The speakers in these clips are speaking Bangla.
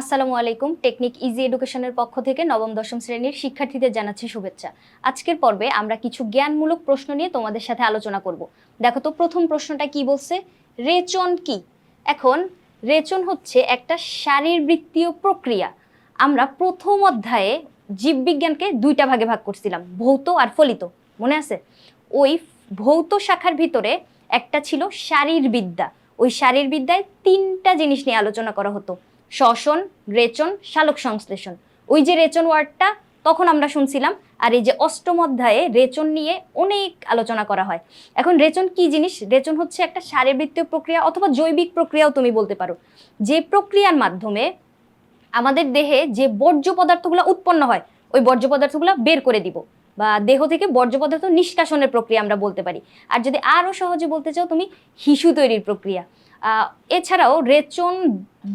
আসসালামু আলাইকুম। টেকনিক ইজি এডুকেশনের পক্ষ থেকে নবম, দশম শ্রেণির শিক্ষার্থীদের জানাচ্ছি শুভেচ্ছা। আজকের পর্বে আমরা কিছু জ্ঞানমূলক প্রশ্ন নিয়ে তোমাদের সাথে আলোচনা করব। দেখো তো, প্রথম প্রশ্নটা কি বলছে? রেচন কি? এখন, রেচন হচ্ছে একটা শারীরবৃত্তীয় প্রক্রিয়া। আমরা প্রথম অধ্যায়ে জীববিজ্ঞানকে দুইটা ভাগে ভাগ করছিলাম, ভৌত আর ফলিত। মনে আছে? ওই ভৌত শাখার ভিতরে একটা ছিল শারীরবিদ্যা। ওই শারীরবিদ্যায় তিনটা জিনিস নিয়ে আলোচনা করা হতো। শ্বসন, রেচন, শালক সংশ্লেষণ। ওই যে রেচন ওয়ার্ডটা, তখন আমরা শুনছিলাম, আর এই যে অষ্টম অধ্যায়ে রেচন নিয়ে অনেক আলোচনা করা হয়। এখন রেচন কি জিনিস? রেচন হচ্ছে একটা শারীরবৃত্তীয় প্রক্রিয়া অথবা জৈবিক প্রক্রিয়াও তুমি বলতে পারো। যে প্রক্রিয়ার মাধ্যমে আমাদের দেহে যে বর্জ্য পদার্থগুলো উৎপন্ন হয়, ওই বর্জ্য পদার্থগুলো বের করে দিব। বা দেহ থেকে বর্জ্য পদার্থ নিষ্কাশনের প্রক্রিয়া আমরা বলতে পারি। আর যদি আরও সহজে বলতে চাও, তুমি হিসু তৈরির প্রক্রিয়া। এছাড়াও রেচন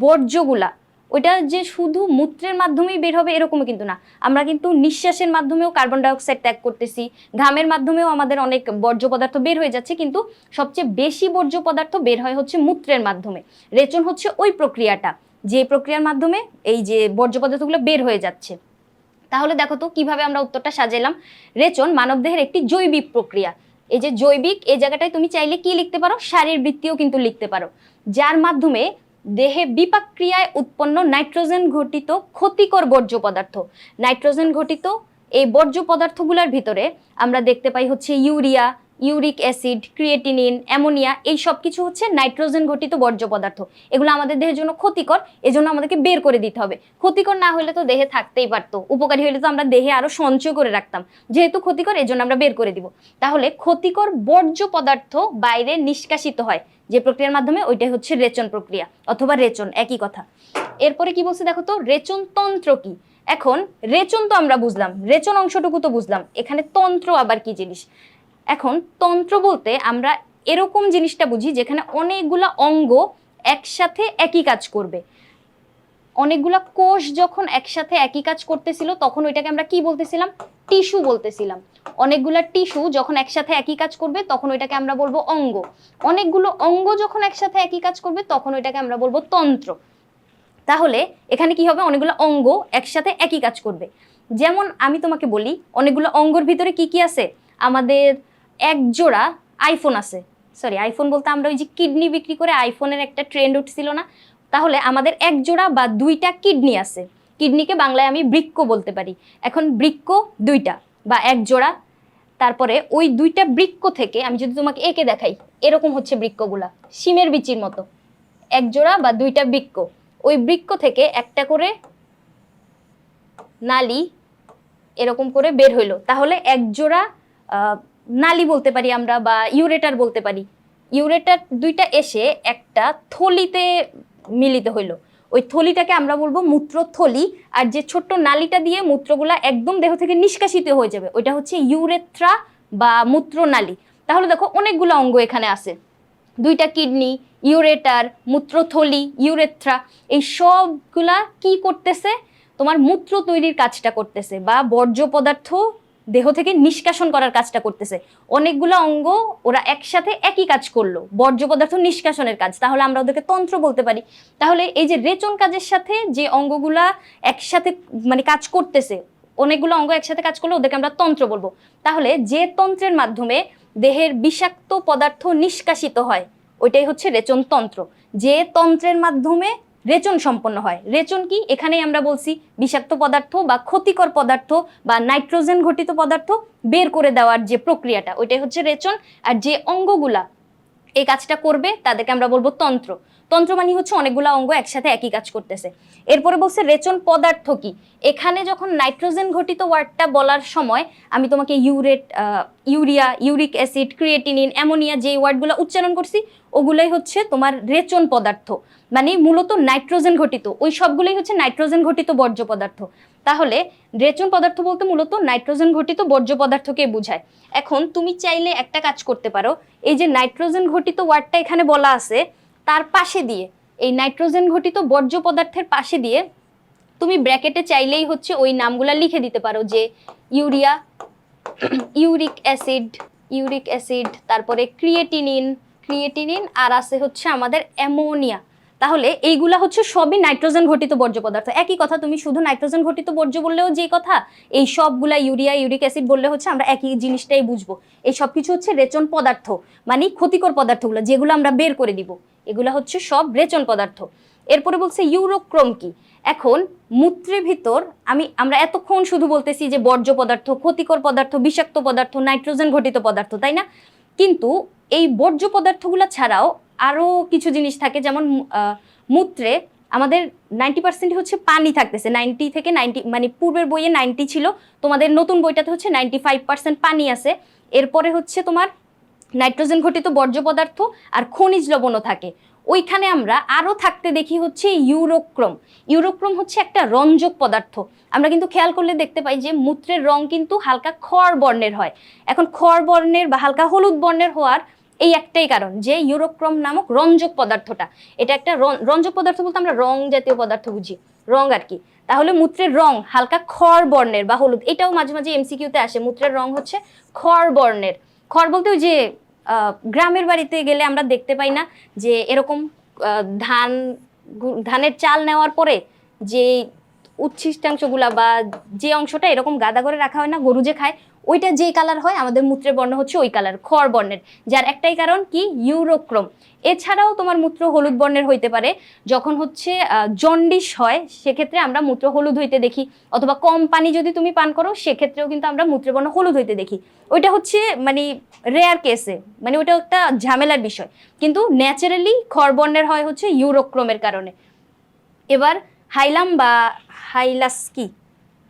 বর্জ্যগুলা, ওইটা যে শুধু মূত্রের মাধ্যমেই বের হবে এরকমও কিন্তু না। আমরা কিন্তু নিঃশ্বাসের মাধ্যমেও কার্বন ডাইঅক্সাইড ত্যাগ করতেছি, ঘামের মাধ্যমেও আমাদের অনেক বর্জ্য পদার্থ বের হয়ে যাচ্ছে, কিন্তু সবচেয়ে বেশি বর্জ্য পদার্থ বের হয় হচ্ছে মূত্রের মাধ্যমে। রেচন হচ্ছে ওই প্রক্রিয়াটা, যে প্রক্রিয়ার মাধ্যমে এই যে বর্জ্য পদার্থগুলো বের হয়ে যাচ্ছে। তাহলে দেখো তো কীভাবে আমরা উত্তরটা সাজাইলাম। রেচন মানবদেহের একটি জৈবিক প্রক্রিয়া। এই যে জৈবিক, এই জায়গাটায় তুমি চাইলে কি লিখতে পারো? শারীরবৃত্তিও কিন্তু লিখতে পারো। যার মাধ্যমে দেহে বিপাক ক্রিয়ায় উৎপন্ন নাইট্রোজেন ঘটিত ক্ষতিকর বর্জ্য পদার্থ, নাইট্রোজেন ঘটিত এই বর্জ্য পদার্থগুলোর ভিতরে আমরা দেখতে পাই হচ্ছে urea uric acid, creatinine, ammonia এই সব কিছু হচ্ছে নাইট্রোজেন ঘটিত বর্জ্য পদার্থ। এগুলো আমাদের দেহের জন্য ক্ষতিকর, এজন্য আমাদেরকে বের করে দিতে হবে। ক্ষতিকর না হলে তো দেহে থাকতেই পারতো। উপকারী হলে তো আমরা দেহে আরও সঞ্চয় করে রাখতাম। যেহেতু ক্ষতিকর, এজন্য আমরা বের করে দিব। তাহলে ক্ষতিকর বর্জ্য পদার্থ বাইরে নিষ্কাশিত হয়। যে প্রক্রিয়ার মাধ্যমে ওইটাই হচ্ছে রেচন প্রক্রিয়া অথবা রেচন, একই কথা। এরপরে কি বলছে দেখো তো? রেচন তন্ত্র কি? এখন রেচন তো আমরা বুঝলাম। রেচন অংশটুকু তো বুঝলাম। এখানে তন্ত্র আবার কি জিনিস? এখন তন্ত্র বলতে আমরা এরকম জিনিসটা বুঝি যেখানে অনেকগুলা অঙ্গ একসাথে একই কাজ করবে। অনেকগুলা কোষ যখন একসাথে একই কাজ করতেছিল, তখন ওইটাকে আমরা কি বলতেছিলাম? টিস্যু বলতেছিলাম। অনেকগুলা টিস্যু যখন একসাথে একই কাজ করবে, তখন ওইটাকে আমরা বলব অঙ্গ। অনেকগুলো অঙ্গ যখন একসাথে একই কাজ করবে, তখন ওইটাকে আমরা বলব তন্ত্র। তাহলে এখানে কি হবে? অনেকগুলো অঙ্গ একসাথে একই কাজ করবে। যেমন আমি তোমাকে বলি, অনেকগুলো অঙ্গর ভিতরে কি কি আছে? আমাদের এক জোড়া আইফোন আছে। সরি আইফোন বলতে আমরা ওই যে কিডনি বিক্রি করে আইফোনের একটা ট্রেন্ড উঠছিল না? তাহলে আমাদের এক জোড়া বা দুইটা কিডনি আছে। কিডনিকে বাংলায় আমি বৃক্ক বলতে পারি। এখন বৃক্ক দুইটা বা এক জোড়া। তারপরে ওই দুইটা বৃক্ক থেকে আমি যদি তোমাকে এঁকে দেখাই, এরকম হচ্ছে বৃক্ষগুলা সিমের বিচির মতো। এক জোড়া বা দুইটা বৃক্ক ওই বৃক্ক থেকে একটা করে নালি এরকম করে বের হইল। তাহলে এক জোড়া নালি বলতে পারি আমরা বা ইউরেটার বলতে পারি। ইউরেটার দুইটা এসে একটা থলিতে মিলিত হইল। ওই থলিটাকে আমরা বলব মূত্রথলি আর যে ছোট্ট নালিটা দিয়ে মূত্রগুলা একদম দেহ থেকে নিষ্কাশিত হয়ে যাবে, ওইটা হচ্ছে ইউরেথ্রা বা মূত্রনালী তাহলে দেখো অনেকগুলো অঙ্গ এখানে আছে। দুইটা কিডনি, ইউরেটার মূত্রথলি ইউরেথ্রা এই সবগুলা কি করতেছে? তোমার মূত্র তৈরির কাজটা করতেছে বা বর্জ্য পদার্থ দেহ থেকে নিষ্কাশন করার কাজটা করতেছে। অনেকগুলো অঙ্গ ওরা একসাথে একই কাজ করল। বর্জ্য পদার্থ নিষ্কাশনের কাজ। তাহলে আমরা ওদেরকে তন্ত্র বলতে পারি। তাহলে এই যে রেচন কাজের সাথে যে অঙ্গগুলা একসাথে মানে কাজ করতেছে, অনেকগুলো অঙ্গ একসাথে কাজ করলে ওদেরকে আমরা তন্ত্র বলব। তাহলে যে তন্ত্রের মাধ্যমে দেহের বিষাক্ত পদার্থ নিষ্কাশিত হয়, ওইটাই হচ্ছে রেচন তন্ত্র। যে তন্ত্রের মাধ্যমে রেচন সম্পন্ন হয়। রেচন কি? এখানেই আমরা বলছি বিষাক্ত পদার্থ বা ক্ষতিকর পদার্থ বা নাইট্রোজেন ঘটিত পদার্থ বের করে দেওয়ার যে প্রক্রিয়াটা, ওইটাই হচ্ছে রেচন। আর যে অঙ্গগুলা এই কাজটা করবে, তাদেরকে আমরা বলব তন্ত্র। তন্ত্র মানে হচ্ছে অনেকগুলো অঙ্গ একসাথে একই কাজ করতেছে। এরপরে বলছে রেচন পদার্থ কি? এখানে যখন নাইট্রোজেন ঘটিত ওয়ার্ডটা বলার সময়, আমি তোমাকে urate urea, uric acid, creatinine, ammonia যে ওয়ার্ডগুলো উচ্চারণ করছি, ওগুলোই হচ্ছে তোমার রেচন পদার্থ। মানে মূলত নাইট্রোজেন ঘটিত, ওই সবগুলোই হচ্ছে নাইট্রোজেন ঘটিত বর্জ্য পদার্থ। তাহলে রেচন পদার্থ বলতে মূলত নাইট্রোজেন ঘটিত বর্জ্য পদার্থকে বোঝায়। এখন তুমি চাইলে একটা কাজ করতে পারো, এই যে নাইট্রোজেন ঘটিত ওয়ার্ডটা এখানে বলা আছে তার পাশে দিয়ে, এই নাইট্রোজেন ঘটিত বর্জ্য পদার্থের পাশে দিয়ে তুমি ব্র্যাকেটে চাইলেই হচ্ছে ওই নামগুলা লিখে দিতে পারো যে urea, uric acid uric acid, তারপরে ক্রিয়েটিনিন ক্রিয়েটিনিন আর আছে হচ্ছে আমাদের অ্যামোনিয়া। তাহলে এইগুলা হচ্ছে সবই নাইট্রোজেন ঘটিত বর্জ্য পদার্থ। একই কথা, তুমি শুধু নাইট্রোজেন ঘটিত বর্জ্য বললেও যে কথা, এই সবগুলা ইউরিয়া, ইউরিক অ্যাসিড বললে হচ্ছে আমরা একই জিনিসটাই বুঝব। এই সব কিছু হচ্ছে রেচন পদার্থ মানে ক্ষতিকর পদার্থগুলো, যেগুলো আমরা বের করে দিব। এগুলা হচ্ছে সব রেচন পদার্থ। এরপরে বলছে ইউরোক্রোম কি? এখন মূত্রের ভিতর আমি, আমরা এতক্ষণ শুধু বলতেছি যে বর্জ্য পদার্থ, ক্ষতিকর পদার্থ, বিষাক্ত পদার্থ, নাইট্রোজেন ঘটিত পদার্থ, তাই না? কিন্তু এই বর্জ্য পদার্থগুলো ছাড়াও আরও কিছু জিনিস থাকে, যেমন মূত্রে আমাদের নাইনটি পার্সেন্ট হচ্ছে পানি থাকতেছে। নাইনটি থেকে নাইনটি মানে পূর্বের বইয়ে নাইনটি ছিল, তোমাদের নতুন বইটাতে হচ্ছে নাইনটি ফাইভ পার্সেন্ট পানি আছে। এরপরে হচ্ছে তোমার নাইট্রোজেন ঘটিত বর্জ্য পদার্থ আর খনিজ লবণও থাকে। ওইখানে আমরা আরও থাকতে দেখি হচ্ছে ইউরোক্রম। ইউরোক্রম হচ্ছে একটা রঞ্জক পদার্থ। আমরা কিন্তু খেয়াল করলে দেখতে পাই যে মূত্রের রং কিন্তু হালকা খড় বর্ণের হয়। এখন খড় বর্ণের বা হালকা হলুদ বর্ণের হওয়ার এই একটাই কারণ যে ইউরোক্রম নামক রঞ্জক পদার্থটা। এটা একটা রঞ্জক পদার্থ বলতে আমরা রং জাতীয় পদার্থ বুঝি। রং আর কি। তাহলে মূত্রের রং হালকা খড় বর্ণের বা হলুদ, এটাও মাঝে মাঝে এমসিকিউতে আসে। মূত্রের রং হচ্ছে খড় বর্ণের। খড় বলতে ওই যে গ্রামের বাড়িতে গেলে আমরা দেখতে পাই না যে এরকম ধান ধানের চাল নেওয়ার পরে যে উচ্ছিষ্টাংশগুলা বা যে অংশটা এরকম গাদা করে রাখা হয় না, গরু যে খায়, ওইটা যেই কালার হয়, আমাদের মূত্রের বর্ণ হচ্ছে ওই কালার খড় বর্ণের। যার একটাই কারণ কি? ইউরোক্রোম। এছাড়াও তোমার মূত্র হলুদ বর্ণের হইতে পারে। যখন হচ্ছে জন্ডিস হয়, সেক্ষেত্রে আমরা মূত্র হলুদ হইতে দেখি। অথবা কম পানি যদি তুমি পান করো, সেক্ষেত্রেও কিন্তু আমরা মূত্রের বর্ণ হলুদ হইতে দেখি। ওইটা হচ্ছে মানে রেয়ার কেসে মানে ওইটা একটা ঝামেলার বিষয়। কিন্তু ন্যাচারালি খড় বর্ণের হয় হচ্ছে ইউরোক্রোমের কারণে। এবার হাইলাম বা হাইলাস কি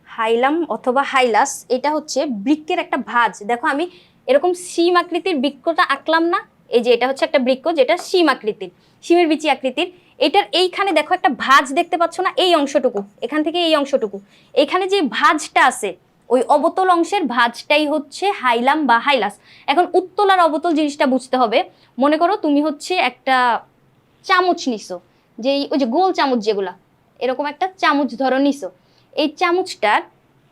হাইলাম অথবা হাইলাস, এটা হচ্ছে বৃক্কের একটা ভাজ। দেখো আমি এরকম সিম আকৃতির বৃক্ষটা আঁকলাম না, এই যে এটা হচ্ছে একটা বৃক্ষ যেটা সিম আকৃতির, সিমের বিচি আকৃতির। এটার এইখানে দেখো একটা ভাঁজ দেখতে পাচ্ছ না, এই অংশটুকু, এখান থেকে এই অংশটুকু। এখানে যে ভাজটা আছে, ওই অবতল অংশের ভাজটাই হচ্ছে হাইলাম বা হাইলাস। এখন উত্তল আর অবতল জিনিসটা বুঝতে হবে। মনে করো তুমি হচ্ছে একটা চামচ নিছো যে ওই যে গোল চামচ যেগুলা এরকম একটা চামচ ধরো নিছো। এই চামচটার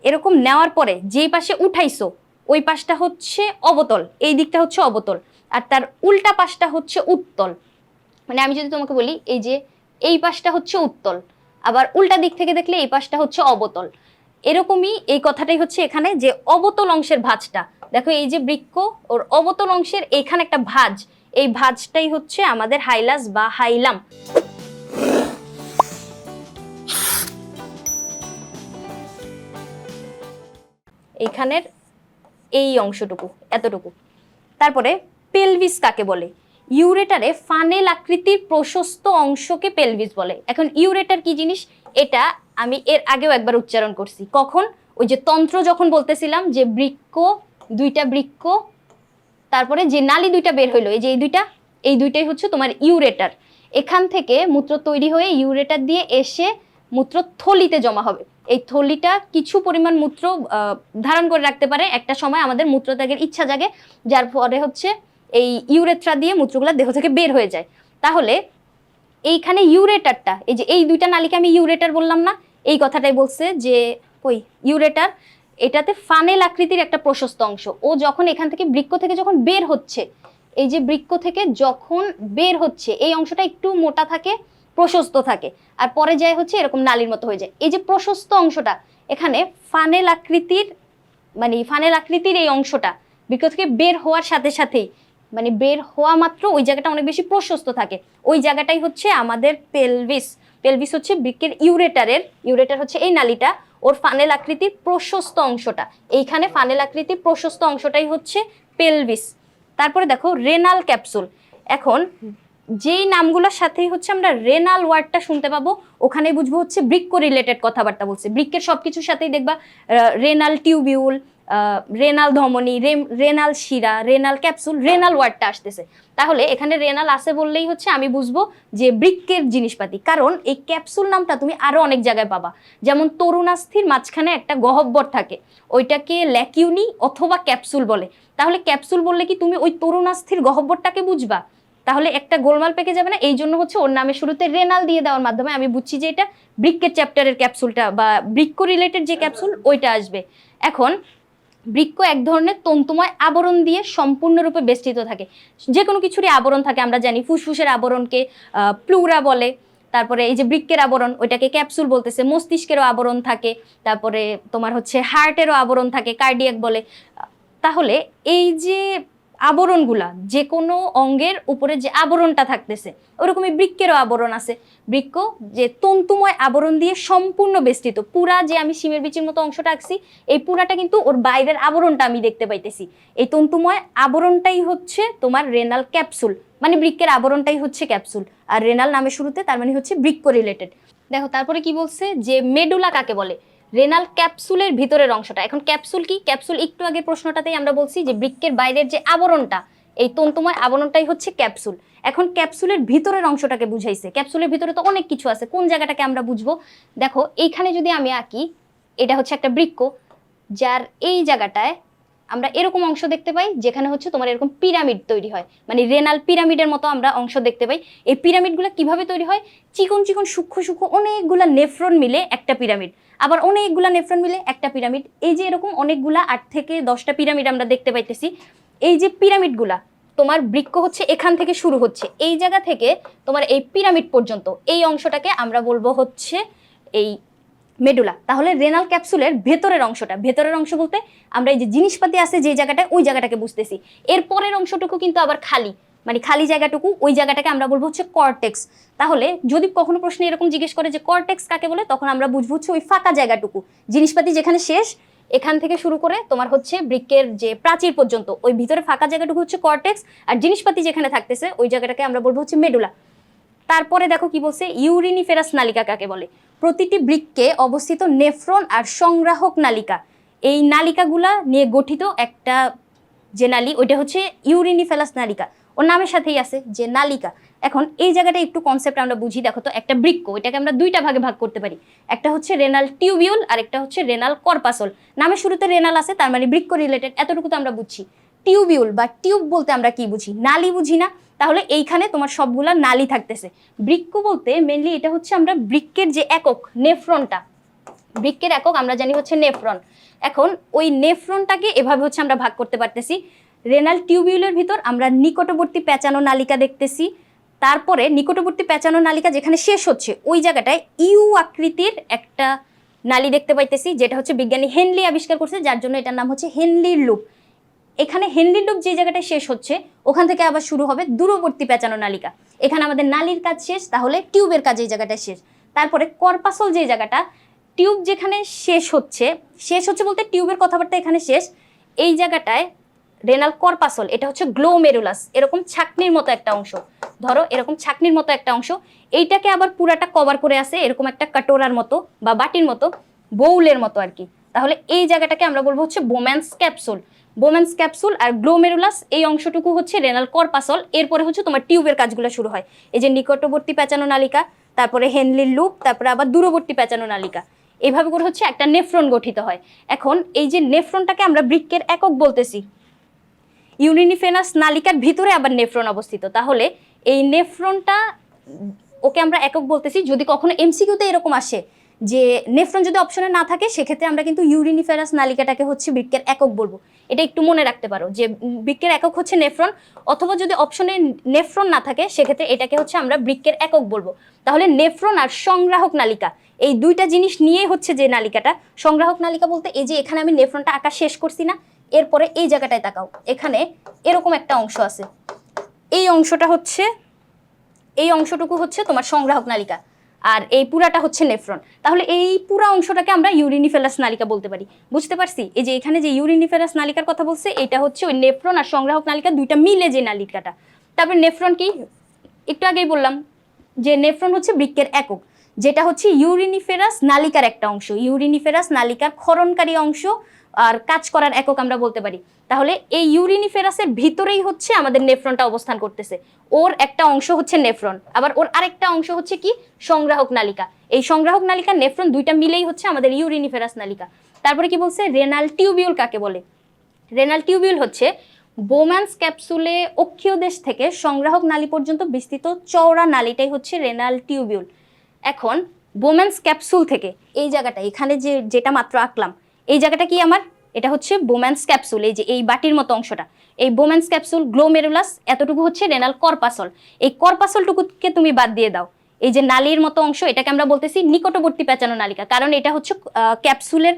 এরকম নেওয়ার পরে যেই পাশে উঠাইছো, ওই পাশটা হচ্ছে অবতল, এই দিকটা হচ্ছে অবতল, আর তার উল্টা পাশটা হচ্ছে উত্তল। মানে আমি যদি তোমাকে বলি, এই যে এই পাশটা হচ্ছে উত্তল, আবার উল্টা দিক থেকে দেখলে এই পাশটা হচ্ছে অবতল। এরকমই এই কথাটাই হচ্ছে এখানে যে অবতল অংশের ভাঁজটা। দেখো এই যে বৃক্ষ, ওর অবতল অংশের এইখানে একটা ভাঁজ, এই ভাঁজটাই হচ্ছে আমাদের হাইলাস বা হাইলাম। এইখানের এই অংশটুকু, এতটুকু। তারপরে পেলভিস কাকে বলে? ইউরেটারে ফানেল আকৃতির প্রশস্ত অংশকে পেলভিস বলে। এখন ইউরেটার কি জিনিস? এটা আমি এর আগেও একবার উচ্চারণ করছি। কখন? ওই যে তন্ত্র যখন বলতেছিলাম যে বৃক্ষ দুইটা বৃক্ষ তারপরে যে নালী দুইটা বের হইল, এই যে এই দুইটা, এই দুইটাই হচ্ছে তোমার ইউরেটার এখান থেকে মূত্র তৈরি হয়ে ইউরেটার দিয়ে এসে মূত্র থলিতে জমা হবে। এই থলিটা কিছু পরিমাণ মূত্র ধারণ করে রাখতে পারে। একটা সময় আমাদের মূত্রত্যাগের ইচ্ছা জাগে, যার পরে হচ্ছে এই ইউরেথ্রা দিয়ে মূত্রগুলো দেহ থেকে বের হয়ে যায়। তাহলে এইখানে ইউরেটারটা, এই যে এই দুইটা নালিকে আমি ইউরেটার বললাম না, এই কথাটাই বলছে যে ওই ইউরেটার এটাতে ফানেল আকৃতির একটা প্রশস্ত অংশ। ও যখন এখান থেকে বৃক্ষ থেকে যখন বের হচ্ছে, এই যে বৃক্ষ থেকে যখন বের হচ্ছে, এই অংশটা একটু মোটা থাকে প্রশস্ত থাকে। আর পরে যায় হচ্ছে এরকম নালীর মতো হয়ে যায়। এই যে প্রশস্ত অংশটা, এখানে ফানেল আকৃতির মানে ফানেল আকৃতির এই অংশটা বৃক্ষ থেকে বের হওয়ার সাথে সাথেই মানে বের হওয়া মাত্র ওই জায়গাটা অনেক বেশি প্রশস্ত থাকে। ওই জায়গাটাই হচ্ছে আমাদের পেলভিস পেলভিস হচ্ছে বৃক্কের ইউরেটারের ইউরেটার হচ্ছে এই নালীটা, ওর ফানেল আকৃতির প্রশস্ত অংশটা। এইখানে ফানেল আকৃতির প্রশস্ত অংশটাই হচ্ছে পেলভিস তারপরে দেখো রেনাল ক্যাপসুল এখন যেই নামগুলোর সাথেই হচ্ছে আমরা রেনাল ওয়ার্ডটা শুনতে পাবো, ওখানেই বুঝব হচ্ছে বৃক্ক রিলেটেড কথাবার্তা বলছে। বৃক্কের সব কিছুর সাথেই দেখবা রেনাল টিউবিউল রেনাল ধমনী রেনাল শিরা রেনাল ক্যাপসুল রেনাল ওয়ার্ডটা আসতেছে। তাহলে এখানে রেনাল আছে বললেই হচ্ছে আমি বুঝব যে বৃক্কের জিনিসপাতি। কারণ এই ক্যাপসুল নামটা তুমি আরও অনেক জায়গায় পাবা। যেমন তরুণাস্থির মাঝখানে একটা গহব্বর থাকে, ওইটাকে ল্যাকিউনি অথবা ক্যাপসুল বলে। তাহলে ক্যাপসুল বললে কি তুমি ওই তরুণাস্থির গহব্বরটাকে বুঝবা? তাহলে একটা গোলমাল পেকে যাবে না? এই জন্য হচ্ছে ওর নামে শুরুতে রেনাল দিয়ে দেওয়ার মাধ্যমে আমি বুঝছি যে এটা বৃক্কের চ্যাপ্টারের ক্যাপসুলটা বা বৃক্ক রিলেটেড যে ক্যাপসুল, ওইটা আসবে। এখন বৃক্ক এক ধরনের তন্তুময় আবরণ দিয়ে সম্পূর্ণরূপে বেষ্টিত থাকে। যে কোনো কিছুরই আবরণ থাকে, আমরা জানি ফুসফুসের আবরণকে প্লুরা বলে, তারপরে এই যে বৃক্কের আবরণ, ওইটাকে ক্যাপসুল বলতেছে, মস্তিষ্কেরও আবরণ থাকে, তারপরে তোমার হচ্ছে হার্টেরও আবরণ থাকে, কার্ডিয়াক বলে। তাহলে এই যে আবরণগুলা যে কোনো অঙ্গের উপরে যে আবরণটা থাকতেছে, ওরকমই বৃক্কেরও আবরণ আছে। বৃক্ক যে তন্তুময় আবরণ দিয়ে সম্পূর্ণ বেষ্টিত, পুরা যে আমি শিমের বিচির মতো অংশটা আঁকছি, এই পুরাটা কিন্তু ওর বাইরের আবরণটা আমি দেখতে পাইতেছি। এই তন্তুময় আবরণটাই হচ্ছে তোমার রেনাল ক্যাপসুল মানে বৃক্কের আবরণটাই হচ্ছে ক্যাপসুল আর রেনাল নামের শুরুতে তার মানে হচ্ছে বৃক্ক রিলেটেড দেখো, তারপরে কি বলছে? যে মেডুলা কাকে বলে? রেনাল ক্যাপসুলের ভিতরের অংশটা। এখন ক্যাপসুল কি? ক্যাপসুল একটু আগে প্রশ্নটাতেই আমরা বলছি যে বৃক্ষের বাইরের যে আবরণটা, এই তন্তুময় আবরণটাই হচ্ছে ক্যাপসুল এখন ক্যাপসুলের ভিতরের অংশটাকে বুঝাইছে। ক্যাপসুলের ভিতরে তো অনেক কিছু আছে। কোন জায়গাটাকে আমরা বুঝব? দেখো, এইখানে যদি আমি আঁকি, এটা হচ্ছে একটা বৃক্ক, যার এই জায়গাটায় আমরা এরকম অংশ দেখতে পাই, যেখানে হচ্ছে তোমার এরকম পিরামিড তৈরি হয়। মানে রেনাল পিরামিডের মতো আমরা অংশ দেখতে পাই। এই পিরামিডগুলো কীভাবে তৈরি হয়? চিকন চিকন সূক্ষ্ম সূক্ষ্ম অনেকগুলা নেফ্রন মিলে একটা পিরামিড আবার অনেকগুলা নেফ্রন মিলে একটা পিরামিড এই যে এরকম অনেকগুলা আট থেকে দশটা পিরামিড আমরা দেখতে পাইতেছি। এই যে পিরামিডগুলা তোমার বৃক্ষ হচ্ছে এখান থেকে শুরু হচ্ছে। এই জায়গা থেকে তোমার এই পিরামিড পর্যন্ত, এই অংশটাকে আমরা বলব হচ্ছে এই মেডুলা। তাহলে রেনাল ক্যাপসুলের ভেতরের অংশটা, ভেতরের অংশ বলতে আমরা এই যে জিনিসপাতি আছে যে জায়গাটায়, ওই জায়গাটাকে বুঝতেছি। এর পরের অংশটুকু কিন্তু আবার খালি মানে খালি জায়গাটুকু, ওই জায়গাটাকে আমরা বলব হচ্ছে কর্টেক্স তাহলে যদি কখনো প্রশ্নে এরকম জিজ্ঞেস করে যে কর্টেক্স কাকে বলে, তখন আমরা বুঝব হচ্ছে ওই ফাঁকা জায়গাটুকু। জিনিসপাতি যেখানে শেষ, এখান থেকে শুরু করে তোমার হচ্ছে বৃক্কের যে প্রাচীর পর্যন্ত, ওই ভিতরে ফাঁকা জায়গাটুকু হচ্ছে কর্টেক্স আর জিনিসপাতি যেখানে থাকতেছে, ওই জায়গাটাকে আমরা বলব হচ্ছে মেডুলা তারপরে দেখো কি বলছে ইউরিনিফেরাস নালিকা কাকে বলে? প্রতিটি বৃক্কে অবস্থিত নেফ্রন আর সংগ্রাহক নালিকা। এই নালিকাগুলা নিয়ে গঠিত একটা যে নালী, ওইটা হচ্ছে ইউরিনিফেলাস নালিকা। ওর নামের সাথেই আছে যে নালিকা। এখন এই জায়গাটা একটু কনসেপ্ট আমরা বুঝি, দেখো তো, একটা বৃক্ক এটাকে আমরা দুইটা ভাগে ভাগ করতে পারি। একটা হচ্ছে রেনাল টিউবিউল আর একটা হচ্ছে রেনাল কর্পাসল নামের শুরুতে রেনাল আছে, তার মানে বৃক্ক রিলেটেড এতটুকু তো আমরা বুঝছি। টিউবিউল বা টিউব বলতে আমরা কি বুঝি? নালি বুঝি না? তাহলে এইখানে তোমার সবগুলা নালি থাকতেছে। বৃক্ক বলতে মেনলি এটা হচ্ছে আমরা বৃক্কের যে একক, নেফ্রনটা। বৃক্কের একক আমরা জানি হচ্ছে নেফ্রন। এখন ওই নেফ্রনটাকে এভাবে হচ্ছে আমরা ভাগ করতে পারতেছি। রেনাল টিউবিউলের ভিতর আমরা নিকটবর্তী পেঁচানো নালিকা দেখতেছি। তারপরে নিকটবর্তী পেঁচানো নালিকা যেখানে শেষ হচ্ছে, ওই জায়গাটায় ইউ আকৃতির একটা নালী দেখতে পাইতেছি, যেটা হচ্ছে বিজ্ঞানী হেনলি আবিষ্কার করছে, যার জন্য এটার নাম হচ্ছে হেনলির লুপ। এখানে হেনলি লুপ যে জায়গাটায় শেষ হচ্ছে, ওখান থেকে আবার শুরু হবে দূরবর্তী পেঁচানো নালিকা। এখানে আমাদের নালির কাজ শেষ, তাহলে টিউবের কাজ এই জায়গাটা শেষ। তারপরে কর্পাসল যে জায়গাটা, টিউব যেখানে শেষ হচ্ছে শেষ হচ্ছে বলতে টিউবের কথাবার্তা এখানে শেষ, এই জায়গাটায় রেনাল কর্পাসল এটা হচ্ছে গ্লোমেরুলাস এরকম ছাকনির মতো একটা অংশ। ধরো, এরকম ছাকনির মতো একটা অংশ। এইটাকে আবার পুরাটা কভার করে আছে এরকম একটা কাটোরার মতো বা বাটির মতো বৌলের মতো আর কি। তাহলে এই জায়গাটাকে আমরা বলব হচ্ছে বোম্যান্স ক্যাপসুল বোম্যান্স ক্যাপসুল আর গ্লোমেরুলাস এই অংশটুকু হচ্ছে রেনাল কর্পাসল এরপরে হচ্ছে তোমার টিউবের কাজগুলো শুরু হয়। এই যে নিকটবর্তী পেঁচানো নালিকা, তারপরে হেনলির লুপ তারপরে আবার দূরবর্তী পেঁচানো নালিকা। এইভাবে করে হচ্ছে একটা নেফ্রন গঠিত হয়। এখন এই যে নেফ্রনটাকে আমরা বৃক্কের একক বলতেছি ইউনিনিফেনাস নালিকার ভিতরে আবার নেফ্রন অবস্থিত। তাহলে এই নেফ্রনটা ওকে আমরা একক বলতেছি, যদি কখনো এমসিকিউতে এরকম আসে যে নেফ্রন যদি অপশনে না থাকে, সেক্ষেত্রে আমরা কিন্তু ইউরিনিফেরাস নালিকাটাকে হচ্ছে বৃক্কের একক বলব। এটা একটু মনে রাখতে পারো যে বৃক্কের একক হচ্ছে নেফ্রন, অথবা যদি অপশনে নেফ্রন না থাকে, সেক্ষেত্রে এটাকে হচ্ছে আমরা বৃক্কের একক বলব। তাহলে নেফ্রন আর সংগ্রাহক নালিকা, এই দুইটা জিনিস নিয়েই হচ্ছে যে নালিকাটা। সংগ্রাহক নালিকা বলতে এই যে এখানে আমি নেফ্রনটা আঁকা শেষ করছি না, এরপরে এই জায়গাটায় তাকাও। এখানে এরকম একটা অংশ আছে। এই অংশটা হচ্ছে, এই অংশটুকু হচ্ছে তোমার সংগ্রাহক নালিকা। আর এই পুরাটা হচ্ছে নেফ্রন। তাহলে এই পুরা অংশটাকে আমরা ইউরিনিফেলাস নালিকা বলতে পারি। বুঝতে পারছি? এই যে এখানে যে ইউরিনিফেলাস নালিকার কথা বলছে, এটা হচ্ছে ওই নেফ্রন আর সংগ্রাহক নালিকা দুইটা মিলে যে নালিকাটা। তারপর নেফ্রন কি? একটু আগেই বললাম যে নেফ্রন হচ্ছে বৃক্কের একক। যেটা হচ্ছে ইউরিনিফেরাস নালিকার একটা অংশ। ইউরিনিফেরাস নালিকার ক্ষরণকারী অংশ আর কাজ করার একক আমরা বলতে পারি। তাহলে এই ইউরিনিফেরাসের ভিতরেই হচ্ছে আমাদের নেফ্রনটা অবস্থান করতেছে। ওর একটা অংশ হচ্ছে নেফ্রন। আবার ওর আরেকটা অংশ হচ্ছে কি? সংগ্রাহক নালিকা। এই সংগ্রাহক নালিকা নেফ্রন দুইটা মিলেই হচ্ছে আমাদের ইউরিনিফেরাস নালিকা। তারপরে কি বলছে? রেনাল টিউবিউল কাকে বলে? রেনাল টিউবিউল হচ্ছে বোম্যান্স ক্যাপসুলে অক্ষীয় দেশ থেকে সংগ্রাহক নালী পর্যন্ত বিস্তৃত চওড়া নালীটাই হচ্ছে রেনাল টিউবিউল। এখন বোম্যান্স ক্যাপসুল থেকে এই জায়গাটা, এখানে যে, যেটা মাত্র আঁকলাম এই জায়গাটা কি আমার? এটা হচ্ছে বোম্যান্স ক্যাপসুল এই যে এই বাটির মতো অংশটা। এই বোম্যান্স ক্যাপসুল গ্লোমেরুলাস এতটুকু হচ্ছে রেনাল কর্পাসল এই কর্পাসলটুকুকে তুমি বাদ দিয়ে দাও। এই যে নালীর মতো অংশ, এটাকে আমরা বলতেছি নিকটবর্তী পেঁচানো নালিকা। কারণ এটা হচ্ছে ক্যাপসুলের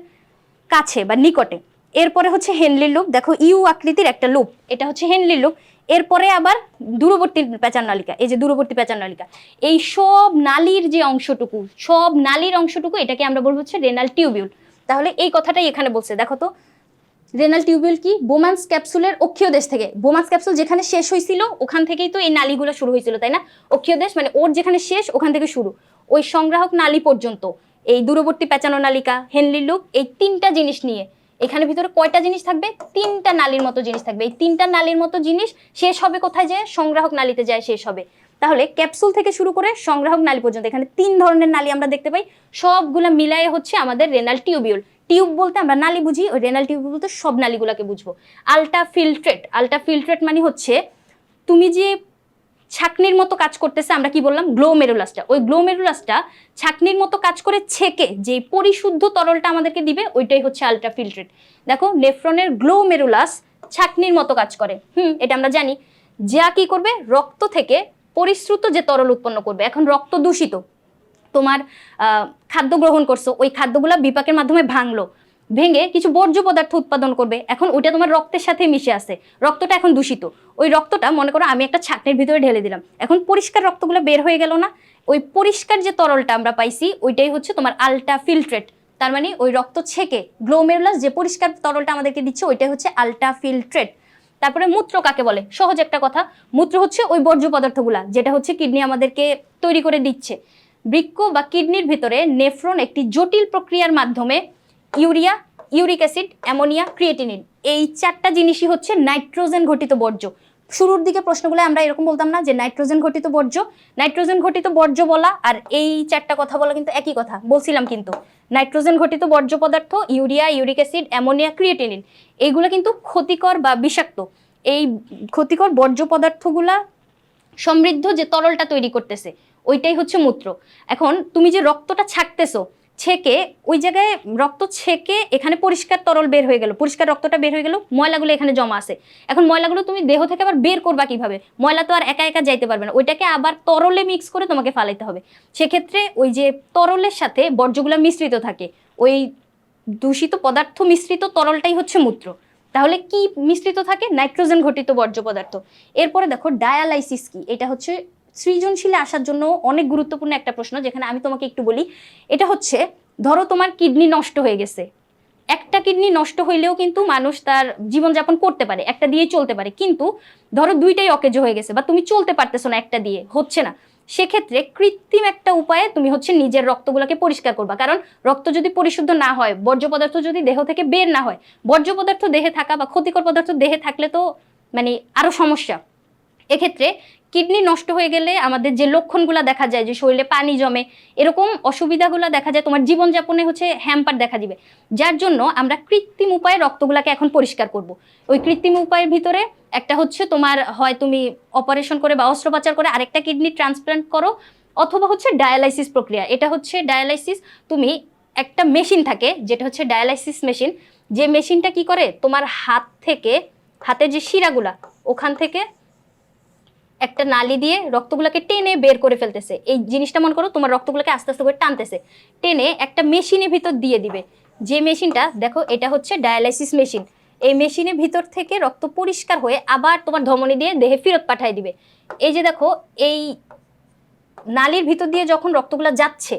কাছে বা নিকটে। এরপরে হচ্ছে হেনলি লুপ দেখো, ইউ আকৃতির একটা লুপ এটা হচ্ছে হেনলি লুপ এরপরে আবার দূরবর্তী পেঁচান নালিকা। এই যে দূরবর্তী পেঁচান নালিকা। এই সব নালীর যে অংশটুকু, সব নালীর অংশটুকু, এটাকে আমরা বলব হচ্ছে রেনাল টিউবিউল তাহলে এই কথাটাই এখানে বলছে। দেখো তো রেনাল টিউবিউল কি? বোমান্স ক্যাপসুলের অক্ষীয় দেশ থেকে। বোমান্স ক্যাপসুল যেখানে শেষ হয়েছিল, ওখান থেকেই তো এই নালীগুলো শুরু হয়েছিল, তাই না? অক্ষীয় দেশ মানে ওর যেখানে শেষ, ওখান থেকে শুরু। ওই সংগ্রাহক নালী পর্যন্ত, এই দূরবর্তী পেঁচানো নালিকা হেনলি লুক, এই তিনটা জিনিস নিয়ে, এখানে ভিতরে কয়টা জিনিস থাকবে? তিনটা নালীর মতো জিনিস থাকবে। এই তিনটা নালীর মতো জিনিস শেষ হবে কোথায় যায়? সংগ্রাহক নালীতে যায়, শেষ হবে। তাহলে ক্যাপসুল থেকে শুরু করে সংগ্রাহক নালী পর্যন্ত, এখানে তিন ধরনের নালী আমরা দেখতে পাই। সবগুলা মিলাই হচ্ছে আমাদের রেনাল টিউবিউল টিউব বলতে আমরা নালী বুঝি, ওই রেনাল টিউব বলতে সব নালীগুলোকে বুঝব। আলটা ফিল্ট্রেট আলটা ফিল্ট্রেট মানে হচ্ছে তুমি যে ছাকনির মতো কাজ করতেছে, আমরা কি বললাম? গ্লোমেরুলাসটা ওই গ্লোমেরুলাসটা ছাকনির মতো কাজ করে ছেকে যে পরিশুদ্ধ তরলটা আমাদেরকে দিবে, ওইটাই হচ্ছে আলট্রা ফিল্ট্রেট দেখো নেফ্রনের গ্লোমেরুলাস ছাকনির মতো কাজ করে। হুম, এটা আমরা জানি। যা কি করবে? রক্ত থেকে পরিশ্রুত যে তরল উৎপন্ন করবে। এখন রক্ত দূষিত। তোমার খাদ্য গ্রহণ করছ, ওই খাদ্যগুলো বিপাকের মাধ্যমে ভাঙলো, ভেঙে কিছু বর্জ্য পদার্থ উৎপাদন করবে। এখন ওইটা তোমার রক্তের সাথে মিশে আছে। রক্তটা এখন দূষিত। ওই রক্তটা, মনে করো আমি একটা ছাকনির ভিতরে ঢেলে দিলাম। এখন পরিষ্কার রক্তগুলো বের হয়ে গেল না? ওই পরিষ্কার যে তরলটা আমরা পাইছি, ওইটাই হচ্ছে তোমার আলট্রা ফিল্ট্রেট। তার মানে ওই রক্ত ছেকে গ্লোমেরুলাস যে পরিষ্কার তরলটা আমাদেরকে দিচ্ছে, ওইটাই হচ্ছে আলট্রা ফিল্ট্রেট। তারপরে মূত্র কাকে বলে? সহজ একটা কথা। মূত্র হচ্ছে ওই বর্জ্য পদার্থগুলা, যেটা হচ্ছে কিডনি আমাদেরকে তৈরি করে দিচ্ছে। বৃক্ক বা কিডনির ভিতরে নেফ্রন একটি জটিল প্রক্রিয়ার মাধ্যমে urea, uric acid, ammonia, creatinine, এই চারটা জিনিসই হচ্ছে নাইট্রোজেন ঘটিত বর্জ্য। শুরুর দিকে প্রশ্নগুলো আমরা এরকম বলতাম না যে নাইট্রোজেন ঘটিত বর্জ্য। নাইট্রোজেন ঘটিত বর্জ্য বলা আর এই চারটা কথা বলা কিন্তু একই কথা, বলছিলাম কিন্তু। নাইট্রোজেন ঘটিত বর্জ্য পদার্থ, urea, uric acid, ammonia, creatinine এইগুলো কিন্তু ক্ষতিকর বা বিষাক্ত। এই ক্ষতিকর বর্জ্য পদার্থগুলা সমৃদ্ধ যে তরলটা তৈরি করতেছে, ওইটাই হচ্ছে মূত্র। এখন তুমি যে রক্তটা ছাকতেছো ছেকে, ওই জায়গায় রক্ত ছেকে এখানে পরিষ্কার তরল বের হয়ে গেল, পরিষ্কার রক্তটা বের হয়ে গেল, ময়লাগুলো এখানে জমা আছে। এখন ময়লাগুলো তুমি দেহ থেকে আবার বের করবা কীভাবে? ময়লা তো আর একা একা যাইতে পারবে না, ওইটাকে আবার তরলে মিক্স করে তোমাকে ফালাইতে হবে। সেক্ষেত্রে ওই যে তরলের সাথে বর্জ্যগুলো মিশ্রিত থাকে, ওই দূষিত পদার্থ মিশ্রিত তরলটাই হচ্ছে মূত্র। তাহলে কি মিশ্রিত থাকে? নাইট্রোজেন ঘটিত বর্জ্য পদার্থ এরপরে দেখো, ডায়ালাইসিস কি? এটা হচ্ছে সৃজনশীলে আসার জন্য অনেক গুরুত্বপূর্ণ একটা প্রশ্ন, যেখানে আমি তোমাকে একটু বলি। এটা হচ্ছে, ধরো তোমার কিডনি নষ্ট হয়ে গেছে। একটা কিডনি নষ্ট হইলেও কিন্তু মানুষ তার জীবনযাপন করতে পারে, একটা দিয়ে চলতে পারে। কিন্তু ধরো দুইটাই অকেজ হয়ে গেছে বা তুমি চলতে পারতেছো না একটা দিয়ে, হচ্ছে না। সেক্ষেত্রে কৃত্রিম একটা উপায়ে তুমি হচ্ছে নিজের রক্তগুলোকে পরিষ্কার করবা। কারণ রক্ত যদি পরিশুদ্ধ না হয়, বর্জ্য পদার্থ যদি দেহ থেকে বের না হয়, বর্জ্য পদার্থ দেহে থাকা বা ক্ষতিকর পদার্থ দেহে থাকলে তো মানে আরও সমস্যা। এক্ষেত্রে কিডনি নষ্ট হয়ে গেলে আমাদের যে লক্ষণগুলো দেখা যায়, যে শরীরে পানি জমে, এরকম অসুবিধাগুলো দেখা যায়, তোমার জীবনযাপনে হচ্ছে হ্যাম্পার দেখা দিবে। যার জন্য আমরা কৃত্রিম উপায়ে রক্তগুলাকে এখন পরিষ্কার করব। ওই কৃত্রিম উপায়ের ভিতরে একটা হচ্ছে তোমার হয় তুমি অপারেশন করে বা অস্ত্রোপচার করে আরেকটা কিডনি ট্রান্সপ্লান্ট করো, অথবা হচ্ছে ডায়ালাইসিস প্রক্রিয়া। এটা হচ্ছে ডায়ালাইসিস তুমি একটা মেশিন থাকে, যেটা হচ্ছে ডায়ালাইসিস মেশিন যে মেশিনটা কি করে? তোমার হাত থেকে হাতের যে শিরাগুলা, ওখান থেকে একটা নালি দিয়ে রক্তগুলোকে টেনে বের করে ফেলতেছে। এই জিনিসটা মনে করো তোমার রক্তগুলোকে আস্তে আস্তে করে টানতেছে। টেনে একটা মেশিনের ভিতর দিয়ে দিবে। যে মেশিনটা, দেখো এটা হচ্ছে ডায়ালাইসিস মেশিন। এই মেশিনের ভিতর থেকে রক্ত পরিষ্কার হয়ে আবার তোমার ধমনী দিয়ে দেহে ফেরত পাঠিয়ে দিবে। এই যে দেখো, এই নালির ভিতর দিয়ে যখন রক্তগুলো যাচ্ছে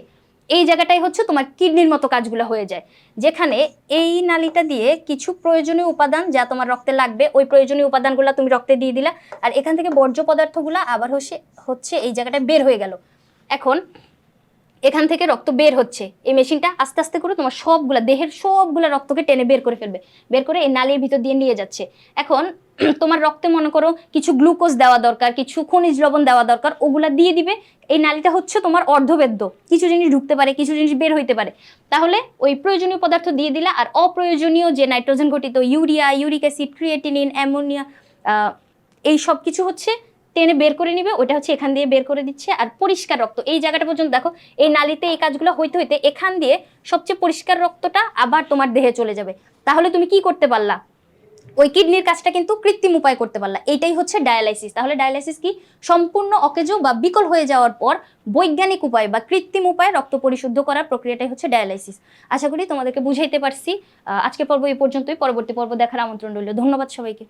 এই জায়গাটাই হচ্ছে তোমার কিডনির মতো কাজগুলো হয়ে যায়। যেখানে এই নালিটা দিয়ে কিছু প্রয়োজনীয় উপাদান যা তোমার রক্তে লাগবে, ওই প্রয়োজনীয় উপাদানগুলো তুমি রক্তে দিয়ে দিলা, আর এখান থেকে বর্জ্য পদার্থগুলো আবার হচ্ছে হচ্ছে এই জায়গাটায় বের হয়ে গেল। এখন এখান থেকে রক্ত বের হচ্ছে, এই মেশিনটা আস্তে আস্তে করে তোমার সবগুলা, দেহের সবগুলা রক্তকে টেনে বের করে ফেলবে, বের করে এই নালীর ভিতর দিয়ে নিয়ে যাচ্ছে। এখন তোমার রক্তে, মনে করো, কিছু গ্লুকোজ দেওয়া দরকার, কিছু খনিজ লবণ দেওয়া দরকার, ওগুলা দিয়ে দিবে। এই নালীটা হচ্ছে তোমার অর্ধবেদ্য। কিছু জিনিস ঢুকতে পারে, কিছু জিনিস বের হইতে পারে। তাহলে ওই প্রয়োজনীয় পদার্থ দিয়ে দিলা, আর অপ্রয়োজনীয় যে নাইট্রোজেন ঘটিত urea, uric acid, creatinine, ammonia এই সব কিছু হচ্ছে টেনে বের করে নিবে ওটা হচ্ছে এখান দিয়ে বের করে দিচ্ছে, আর পরিষ্কার রক্ত। এই জায়গাটা পর্যন্ত দেখো, এই নালীতে এই কাজগুলো হইতে হইতে এখান দিয়ে সবচেয়ে পরিষ্কার রক্তটা আবার তোমার দেহে চলে যাবে। তাহলে তুমি কি করতে পারলা? ওই কিডনির কাজটা কিন্তু কৃত্রিম উপায় করতে পারলা। এটাই হচ্ছে ডায়ালাইসিস। তাহলে ডায়ালাইসিস কি? সম্পূর্ণ অকেজো বা বিকল হয়ে যাওয়ার পর বৈজ্ঞানিক উপায় বা কৃত্রিম উপায়ে রক্ত পরিশুদ্ধ করার প্রক্রিয়াটাই হচ্ছে ডায়ালাইসিস। আশা করি তোমাদেরকে বুঝাইতে পারছি। আজকে পর্ব এই পর্যন্তই। পরবর্তী পর্ব দেখার আমন্ত্রণ রইল। ধন্যবাদ সবাইকে।